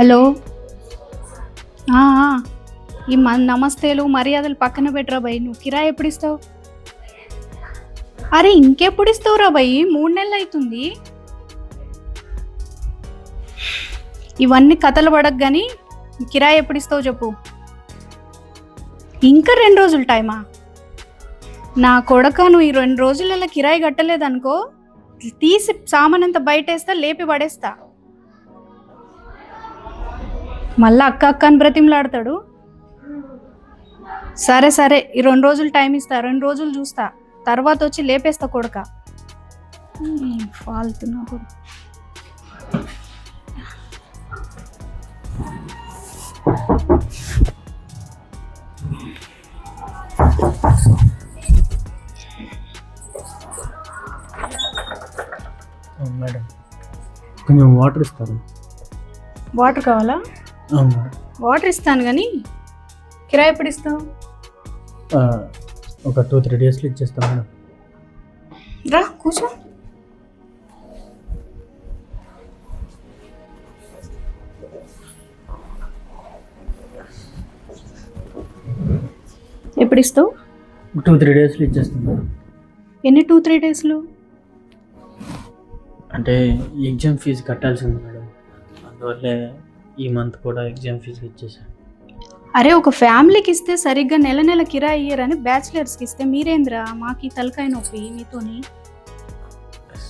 Hello. ఈ మ నమస్తేలు మర్యాదలు పక్కన పెట్టరా భయ్. నువ్వు కిరాయి ఎప్పుడు ఇస్తావు అరే ఇంకెప్పుడు ఇస్తావురా భయ్? మూడు నెలలు అవుతుంది ఇవన్నీ కథలు పడక కానీ కిరాయి ఎప్పుడు ఇస్తావు చెప్పు. ఇంకా రెండు రోజులు టైమా? నా కొడక నువ్వు ఈ రెండు రోజులలో కిరాయి కట్టలేదనుకో తీసి సామాన్ అంతా బయటేస్తా లేపి పడేస్తా. మళ్ళా అక్క అక్క అని బ్రతిమలాడతాడు? సరే సరే ఈ రెండు రోజులు టైం ఇస్తా రెండు రోజులు చూస్తా. తర్వాత వచ్చి లేపేస్తా కొడక. ఫాల్తు నా కొడుకు. మేడం. కొంచెం వాటర్ ఇస్తారు? వాటర్ కావాలా? వాటర్ ఇస్తాను కానీ కిరాయి ఎప్పుడు ఇస్తావు? ఒక టూ త్రీ డేస్లో ఇచ్చేస్తాం మేడం. రా కూర్చో. ఎప్పుడు ఇస్తావు? టూ త్రీ డేస్లో ఇచ్చేస్తాం మేడం. ఎన్ని టూ త్రీ డేస్లో అంటే ఎగ్జామ్ ఫీజు కట్టాల్సింది మేడం. అందువల్లే ఈ మంత్ కూడా ఎగ్జామ్ ఫీజు ఇచ్చేసాను అరే ఒక ఫ్యామిలీకి ఇస్తే సరిగ్గా నెల నెల కిరాయి ఇయ్యరని బ్యాచిలర్స్కి ఇస్తే మీరేంద్రా? మాకు ఈ తలకాయ నొప్పి మీతోని.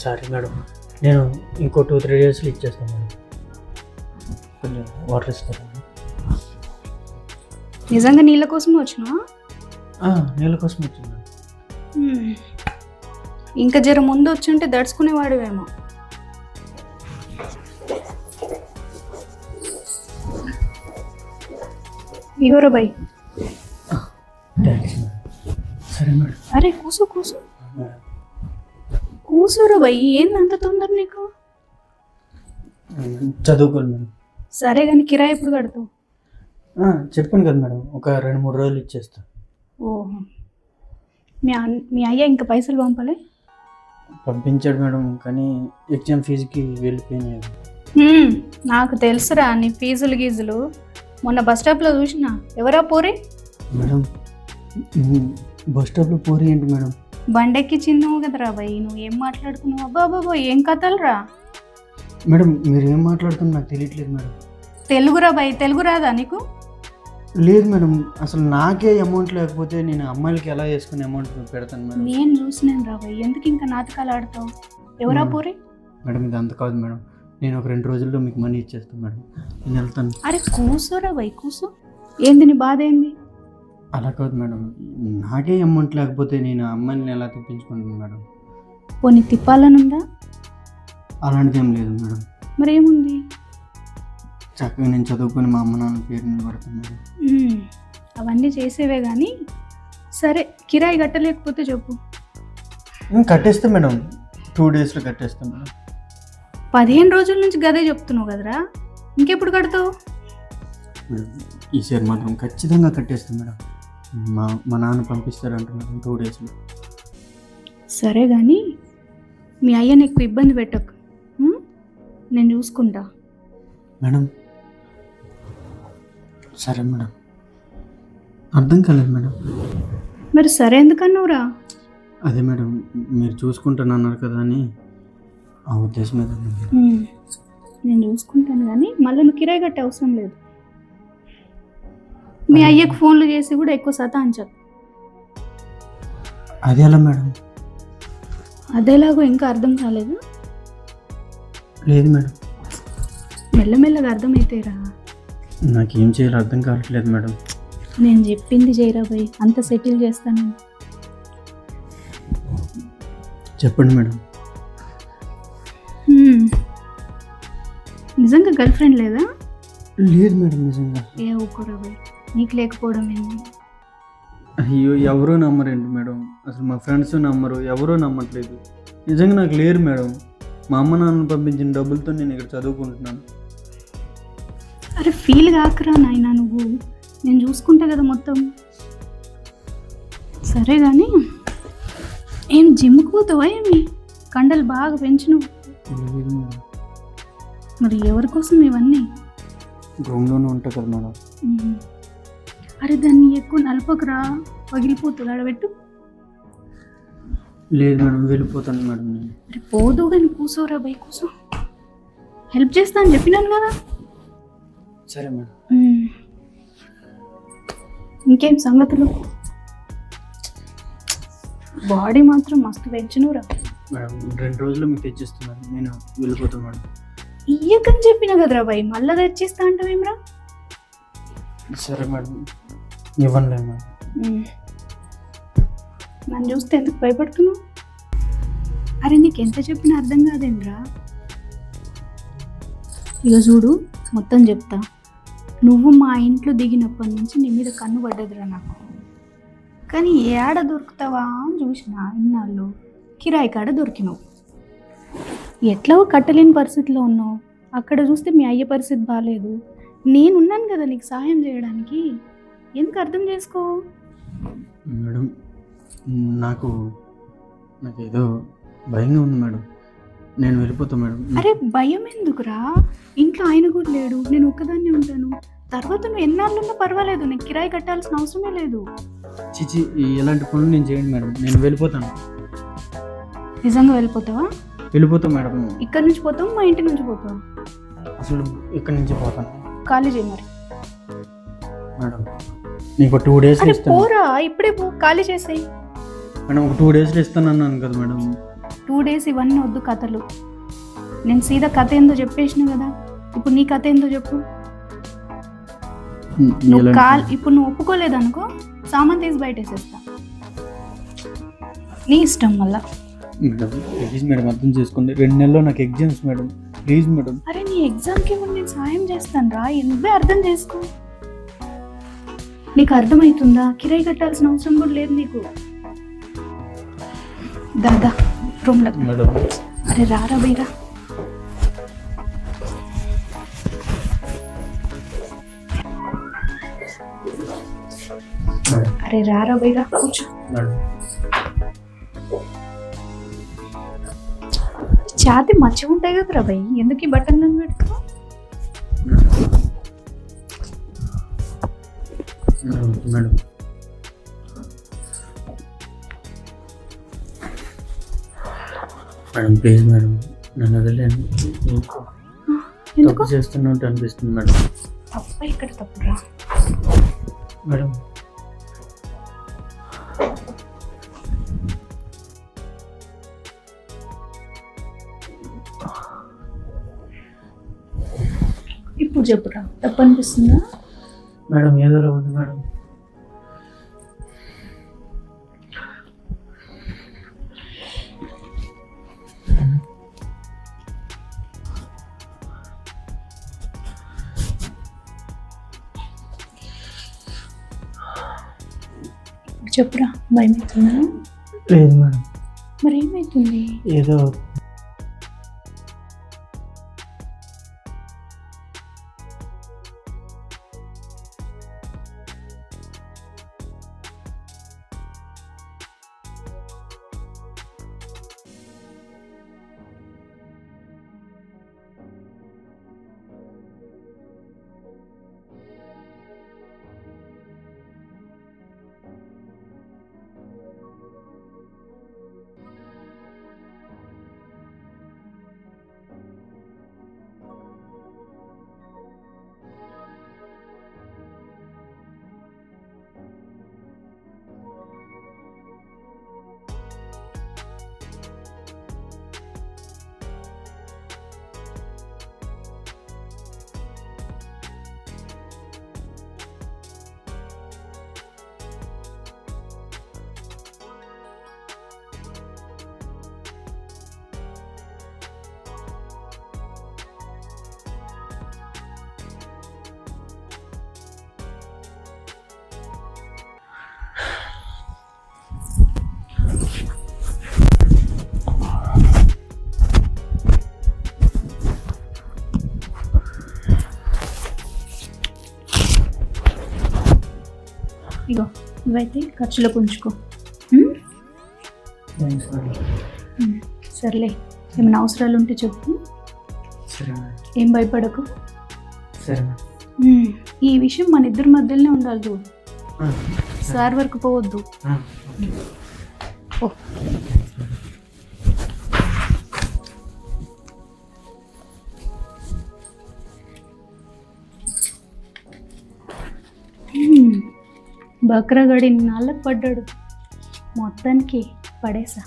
సరే మేడం. నేను ఇంకో టూ త్రీ డేస్లో ఇచ్చేస్తాను మేడం. కొంచెం వాటర్ ఇస్తారా? నిజంగా నీళ్ళ కోసం వచ్చినా నీళ్ళ కోసం వచ్చింది ఇంకా జర ముందు వచ్చుంటే దడుచుకునేవాడివేమో. ఇగోరా బై థ్యాంక్స్ మేడం సరే మేడం అరే కూసు కూసు. కూసురా బై ఏంది అంత తొందర నీకు? చదువుకోండి మేడం సరే కానీ కిరాయి ఎప్పుడు కడతావు? చెప్పాను కదా మేడం ఒక రెండు మూడు రోజులు ఇచ్చేస్తా. ఓహో. మీ అన్ మీ అయ్య ఇంకా పైసలు పంపలే? పంపించాడు మేడం కానీ ఎగ్జామ్ ఫీజుకి వెళ్ళిపోయినాయి. నాకు తెలుసురా నీ ఫీజులు గీజులు. మొన్న బస్ స్టాప్లో చూసిన. ఎవరా పోరి? మేడం బస్ స్టాప్లో పూరి ఏంటి మేడం? బండెక్కి చిన్నావు కదరా బై నువ్వు ఏం మాట్లాడుతున్నావు? అబ్బా బాబా ఏం కథలురా? మేడం మీరు ఏం మాట్లాడుతున్నారు నాకు తెలియట్లేదు మేడం. తెలుగురా బై తెలుగు రాదా నీకు? లేదు మేడం అసలు నాకే అమౌంట్ లేకపోతే నేను అమ్మాయిలకి ఎలా వేసుకునే అమౌంట్ పెడతాను మేడం? నేను చూసినాను రా బై ఎందుకు ఇంకా నాటకాలు ఆడతావు? ఎవరా. పోరి? మేడం ఇది అంత కాదు మేడం. నేను ఒక రెండు రోజుల్లో మీకు మనీ ఇచ్చేస్తాను మేడం. నేను వెళ్తాను. అరే కూసోరా బై కూసో. ఏంది నీ బాధ ఏంది? అలా కాదు మేడం. నాకే అమౌంట్ లేకపోతే నేను ఆ అమ్మాయిని ఎలా తెప్పించుకుంటాను మేడం? పోనీ తిప్పాలనుందా? అలాంటిది ఏం లేదు మేడం. మరి ఏముంది చక్కగా నేను చదువుకొని మా అమ్మ నాన్న పేరు నిలబడతాను మేడం. అవన్నీ చేసేవే కానీ సరే కిరాయి కట్టలేకపోతే చెప్పు. కట్టేస్తా మేడం. టూ డేస్లో కట్టేస్తాను మేడం. పదిహేను రోజుల నుంచి గదే చెప్తున్నావు కదరా? ఇంకెప్పుడు కడతావు? ఈసారి మాత్రం ఖచ్చితంగా కట్టేస్తాను మేడం. మా మా నాన్న పంపిస్తారంట మేడం టూ డేస్లో సరే కానీ మీ అయ్యని ఎక్కువ ఇబ్బంది పెట్టకు? నేను చూసుకుంటా. మేడం సరే మేడం. అర్థం కాలేదు మేడం. మరి సరే ఎందుకన్నావురా? అదే మేడం మీరు చూసుకుంటానన్నారు కదా అని. ఆ ఉద్దేశం. నేను చూసుకుంటాను కానీ మళ్ళీ నువ్వు కిరాయి కట్టే అవసరం లేదు. మీ అయ్యకు ఫోన్లు చేసి కూడా ఎక్కువ సతాంచదు అది ఎలా మేడం? అదేలాగో ఇంకా అర్థం కాలేదు? లేదు మేడం. మెల్లమెల్లగా అర్థమైతేరా? నాకేం చేయాలో అర్థం కావట్లేదు మేడం. నేను చెప్పింది భయ్ అంత సెటిల్ చేస్తాను. చెప్పండి మేడం. నిజంగా గర్ల్ ఫ్రెండ్ లేదా? లేదు మేడం నిజంగా. ఏ భయ్ నీకు లేకపోవడం ఏంది? అయ్యో ఎవరూ నమ్మరండి మేడం. అసలు మా ఫ్రెండ్స్ నమ్మరు ఎవరూ నమ్మట్లేదు. నిజంగా నాకు లేరు మేడం. మా అమ్మ నాన్న పంపించిన డబ్బులతో నేను ఇక్కడ చదువుకుంటున్నాను. అరే ఫీల్ కాకరా నాయనా నువ్వు. నేను చూసుకుంటా కదా మొత్తం. సరే కానీ ఏం జిమ్కి పోతావా ఏమి? కండలు బాగా పెంచినవు లేదు మేడం. మరి ఎవరి కోసం ఇవన్నీ? రూమ్లోనే ఉంటా కదా మేడం. అరే దాన్ని ఎక్కువ నలపకురా పగిలిపోతుంది ఆడబెట్టు. లేదు మేడం వెళ్ళిపోతాను మేడం నేను. అరే పోదు కానీ కూసోరా బై కూసో. హెల్ప్ చేస్తా అని చెప్పినాను కదా. సరే మేడం. ఇంకేం సంగతులు? బాడీ మాత్రం మస్తు పెంచినవురా మేడం రెండు రోజులు మీకు తెచ్చిస్తున్నాను. నేను వెళ్ళిపోతాను మేడం. ఇయ్యకని చెప్పిన కదరా బాయ్ మళ్ళా తెచ్చిస్తా అంటావేమ్రా సరే మేడం ఇవ్వండి మేడం. నన్ను చూస్తే ఎందుకు భయపడుతున్నావు? అరే నీకు ఎంత చెప్పినా అర్థం కాదేంద్రా ఇక చూడు మొత్తం చెప్తా. నువ్వు మా ఇంట్లో దిగినప్పటి నుంచి నీ మీద కన్ను పడ్డదిరా నాకు. కానీ ఏడ దొరుకుతావా అని చూసిన ఇన్నాళ్ళు కిరాయి కాడ దొరికినావు. ఎట్లా కట్టలేని పరిస్థితిలో ఉన్నావు? అక్కడ చూస్తే మీ అయ్య పరిస్థితి బాగాలేదు నేనున్నాను కదా నీకు సాయం చేయడానికి. ఎందుకు అర్థం చేసుకో? మేడం నాకు నాకు ఏదో భయంగా ఉంది మేడం. నేను వెళ్ళిపోతాను మేడం. అరే భయం ఎందుకురా? ఇంట్లో ఆయన కూడా లేడు. నేను ఒక్కదాన్నే ఉంటాను. తర్వాత నువ్వు ఎన్నాళ్ళున్నా పర్వాలేదు. నీకు కిరాయి కట్టాల్సిన అవసరమే లేదు. చిచి ఎలాంటి పనులు నేను చేయండి మేడం. నేను వెళ్ళిపోతాను. నిజంగా వెళ్ళిపోతావా? వెళ్ళిపోతాం మేడం. ఇక్కడి నుంచి పోతావు మా ఇంటి నుంచి పోతావా అసలు ఇక్కడి నుంచి పోతాను ఖాళీ చేయి మరి. మేడం నీకు టూ డేస్ అరే ఇస్తాను. పోరా ఇప్పుడే పో ఖాళీ చేసేయి. మేడం ఒక టూ డేస్లో ఇస్తాను అన్నాను కదా మేడం. టూ డేస్ ఇవన్నీ వద్దు కథలు. నేను సీదా కథ ఏందో చెప్పేసిన కదా ఇప్పుడు నీ కథ ఏందో చెప్పు. నువ్వు కాల్ ఇప్పుడు నువ్వు ఒప్పుకోలేదు అనుకో సామాన్ తీసి బయట వేసేస్తా నీ ఇష్టం మళ్ళా మేడం ప్లీజ్ మేడం అర్థం చేసుకోండి. రెండు నెలల్లో నాకు ఎగ్జామ్స్ మేడం. Please madam. అరే నీ ఎగ్జామ్కి ముందు నేను సాయం చేస్తాను రా. నువ్వే అర్థం చేసుకో? నీకు అర్థమవుతుందా కిరాయి కట్టాల్సిన అవసరం కూడా లేదు నీకు. దాదా రూమ్లో. మేడం. అరే రారా బైరా అరే రారా బైరా కూర్చో. ఛాతి మంచిగా ఉంటాయి కదరా బై ఎందుకు ఈ బట్టలను పెట్టుకో మేడం. మేడం ప్లీజ్ మేడం నన్ను ఎందుకు? తప్పు చేస్తున్నట్టు అనిపిస్తుంది మేడం. తప్ప ఇక్కడ తప్పురా. మేడం ఇప్పుడు చెప్పురా. తప్పు అనిపిస్తుందా మేడం ఏదో ఉంది మేడం. చెప్పురా భయమవుతుందా లేదు మేడం. మరి ఏమవుతుంది ఏదో ఇగో నువ్వైతే ఖర్చులకు ఉంచుకో సర్లే ఏమైనా అవసరాలు ఉంటే చెప్పు. ఏం భయపడకు. ఈ విషయం మన ఇద్దరి మధ్యలోనే ఉండాలి సార్ వరకు పోవద్దు. బక్రగడి నాళ్ళకు పడ్డాడు. మొత్తానికి పడేసా